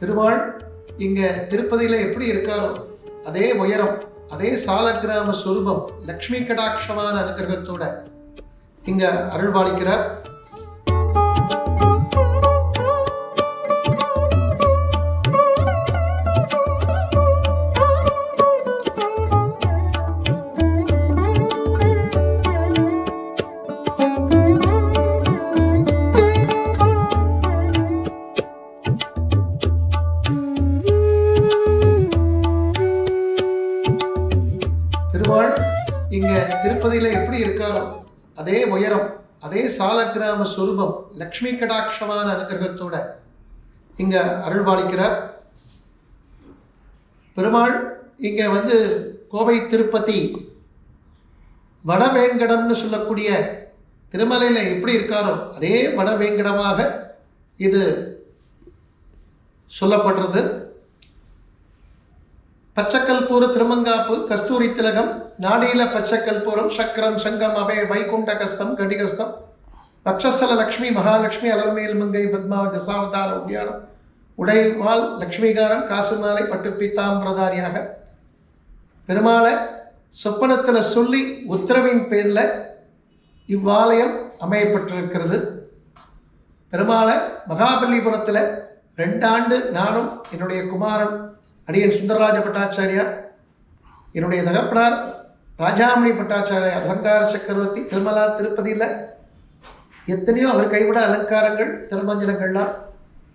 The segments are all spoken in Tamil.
பெருமாள் இங்கே திருப்பதியில் எப்படி இருக்காரோ அதே உயரம் அதே சாலக்கிராம சுரூபம் லக்ஷ்மி கடாட்சமான அனுகிரகத்தோட இங்கே அருள்வாளிக்கிறார். திருப்பதியில எப்படி இருக்காரோ அதே உயரம் அதே சாலக்கிராம சுரூபம் லக்ஷ்மி கடாட்சமான அனுகிரகத்தோட இங்கே அருள்பாலிக்கிறார். பெருமாள் இங்கே வந்து கோவை திருப்பதி வடவேங்கடம்னு சொல்லக்கூடிய திருமலையில் எப்படி இருக்காரோ அதே வடவேங்கடமாக இது சொல்லப்படுறது. பச்சக்கல்பூர் திருமங்காப்பு கஸ்தூரி திலகம் நாடீல பச்சக்கல்பூரம் சக்கரம் சங்கம் அபய வைகுண்ட கஸ்தம் கடிகஸ்தம் லக்ஷசல லக்ஷ்மி மகாலட்சுமி அலர்மேல் மங்கை பத்மா தசாவதார உத்தியானம் உடைவாள் லக்ஷ்மிகாரம் காசுமாலை பட்டு பீத்தாம்பிரதாரியாக. பெருமாளை சொப்பனத்தில் சொல்லி உத்தரவின் பேரில் இவ்வாலயம் அமையப்பட்டிருக்கிறது. பெருமாளை மகாபலிபுரத்தில் ரெண்டாண்டு நானும் என்னுடைய குமாரன் அடியன் சுந்தரராஜ பட்டாச்சாரியார் என்னுடைய தகப்பனார் ராஜாமணி பட்டாச்சாரியார் அலங்கார சக்கரவர்த்தி திருமலா திருப்பதியில் எத்தனையோ அவர் கைவிட அலங்காரங்கள் திருமஞ்சனங்கள்லாம்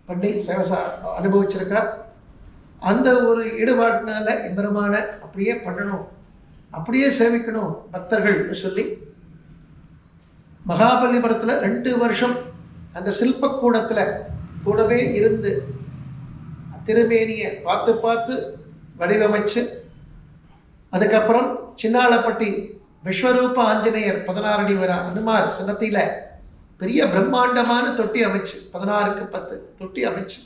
பண்ணி சேவசா அனுபவிச்சிருக்கார். அந்த ஒரு ஈடுபாட்டினால எம்பெருமான அப்படியே பண்ணணும் அப்படியே சேவிக்கணும் பக்தர்கள்னு சொல்லி மகாபலிபுரத்தில் ரெண்டு வருஷம் அந்த சில்பக்கூடத்தில் கூடவே இருந்து திருமேனியை பார்த்து பார்த்து வடிவமைச்சு அதுக்கப்புறம் சின்னாளப்பட்டி விஸ்வரூப ஆஞ்சநேயர் பதினாறு அடி வர அனுமார் சின்னத்தில பெரிய பிரம்மாண்டமான தொட்டி அமைச்சு பதினாறுக்கு பத்து தொட்டி அமைச்சு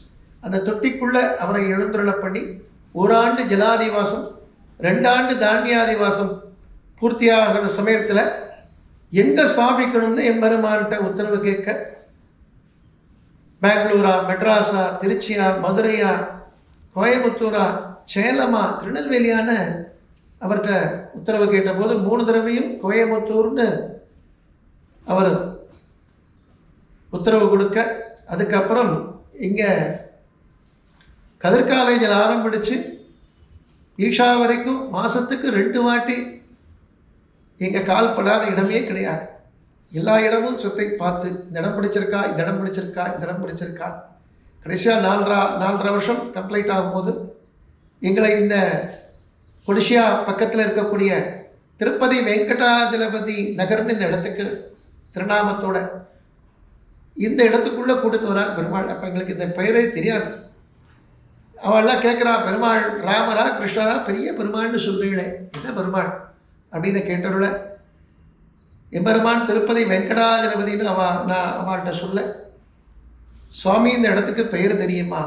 அந்த தொட்டிக்குள்ளே அவரை எழுந்துருள பண்ணி ஓராண்டு ஜலாதிவாசம் ரெண்டாண்டு தானியாதிவாசம் பூர்த்தியாகிற சமயத்தில் எங்கே ஸ்தாபிக்கணும்னு எம்பெருமான்கிட்ட உத்தரவு கேட்க பெங்களூரா மெட்ராஸா திருச்சியா மதுரையா கோயம்புத்தூரா சேலமா திருநெல்வேலியான அவர்கிட்ட உத்தரவு கேட்டபோது மூணு தடவையும் கோயம்புத்தூர்னு அவர் உத்தரவு கொடுக்க அதுக்கப்புறம் இங்கே கதிர் காலேஜில் ஆரம்பிச்சு ஈஷா வரைக்கும் மாதத்துக்கு ரெண்டு வாட்டி இங்கே கால்படாத இடமே கிடையாது. எல்லா இடமும் சுத்தை பார்த்து இந்த இடம் பிடிச்சிருக்கா இந்த இடம் பிடிச்சிருக்கா இந்த இடம் பிடிச்சிருக்கா கடைசியாக நாலரா நாலரை வருஷம் கம்ப்ளீட் ஆகும்போது எங்களை இந்த கொடிஷியா பக்கத்தில் இருக்கக்கூடிய திருப்பதி வெங்கடாஜலபதி நகர்னு இந்த இடத்துக்கு திருநாமத்தோட இந்த இடத்துக்குள்ளே கூட்டிட்டு வரார் பெருமாள். அப்போ எங்களுக்கு இந்த பெயரே தெரியாது. அவள்லாம் கேட்குறா பெருமாள் ராமரா கிருஷ்ணரா பெரிய பெருமாள்னு சொல்கிறீங்களே என்ன பெருமாள்? அப்படின்னு கேட்டருள எம்பெருமான் திருப்பதி வெங்கடாஜலபதினு அவ நான் அவள்கிட்ட சொல்ல சுவாமி இந்த இடத்துக்கு பெயர் தெரியுமா?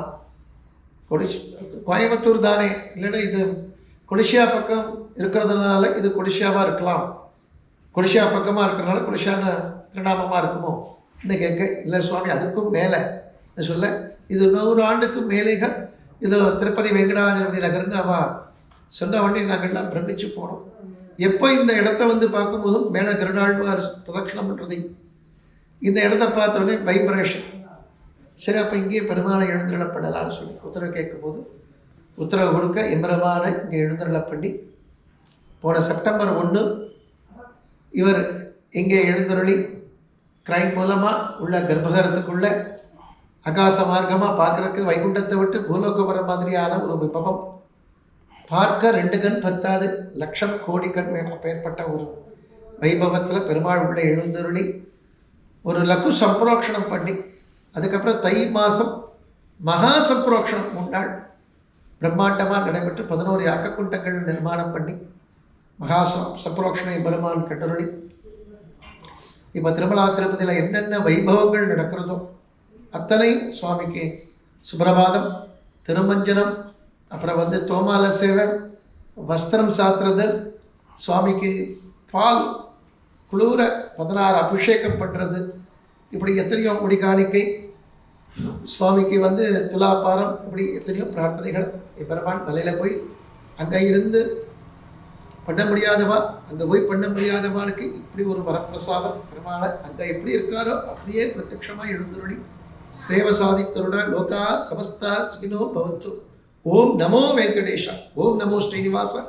கொடிஷ் கோயம்புத்தூர் தானே. இல்லைன்னா இது கொடிஷியா பக்கம் இருக்கிறதுனால இது கொடிஷியாவாக இருக்கலாம். கொடிஷியா பக்கமாக இருக்கிறனால கொடிஷியான திருநாமமாக இருக்குமோ? இன்னும் கேட்க இல்லை சுவாமி அதுக்கும் மேலே. சொல்ல இது நூறு ஆண்டுக்கு மேலேக இது திருப்பதி வெங்கடாஜலபதி நகர்னு அவ சொன்ன உடனே நாங்கள்லாம் பிரமிச்சு போனோம். எப்போ இந்த இடத்த வந்து பார்க்கும்போதும் மேலே கருடாழ்வார் பிரதட்சணம் பண்ணுறது இந்த இடத்த பார்த்தோன்னே வைப்ரேஷன் சரி அப்போ இங்கே பெருமாளை எழுந்திரப்படலாம்னு சொல்லி உத்தரவு கேட்கும்போது உத்தரவு கொடுக்க எம்பெருமானை இங்கே எழுந்திரள பண்ணி போன செப்டம்பர் ஒன்று இவர் இங்கே எழுந்தருளி கிரைம் மூலமாக உள்ள கர்ப்பகரத்துக்குள்ளே ஆகாச மார்க்கமாக பார்க்கறதுக்கு வைகுண்டத்தை விட்டு பூலோகம் வர மாதிரியான ஒரு விபவம். பார்க்க ரெண்டு கண் பத்தாது லட்சம் கோடி கண் வேணும் பெயர்பட்ட ஒரு வைபவத்தில் பெருமாள் உள்ள எழுந்தருளி ஒரு லகு சம்பரோக்ஷணம் பண்ணி அதுக்கப்புறம் தை மாதம் மகா சம்பரோக்ஷணம் முன்னாள் பிரம்மாண்டமாக நடைபெற்று பதினோரு யாக்கக்குண்டங்கள் நிர்மாணம் பண்ணி மகா சம் பெருமான் கட்டருளி. இப்போ திருமலா திருப்பதியில் என்னென்ன வைபவங்கள் நடக்கிறதோ அத்தனை சுவாமிக்கு சுப்பிரபாதம் திருமஞ்சனம் அப்புறம் வந்து தோமால சேவை வஸ்திரம் சாத்துறது சுவாமிக்கு பால் குளூர பதினாறு அபிஷேகம் பண்ணுறது இப்படி எத்தனையோ முடி காணிக்கை சுவாமிக்கு வந்து துலாபாரம் இப்படி எத்தனையோ பிரார்த்தனைகள் பெருமான் மலையில் போய் அங்கே இருந்து பண்ண முடியாதவா? அங்கே போய் பண்ண முடியாதவாளுக்கு இப்படி ஒரு வரப்பிரசாதம்? பெருமாளை அங்கே எப்படி இருக்காரோ அப்படியே பிரத்யக்ஷமாக எழுந்துருளி சேவ சாதித்தருடா லோகா சமஸ்தா சுகினோ பவத்து ஓம் நமோ வெங்கடேஷா. ஓம் நமோ ஸ்ரீனிவாசா.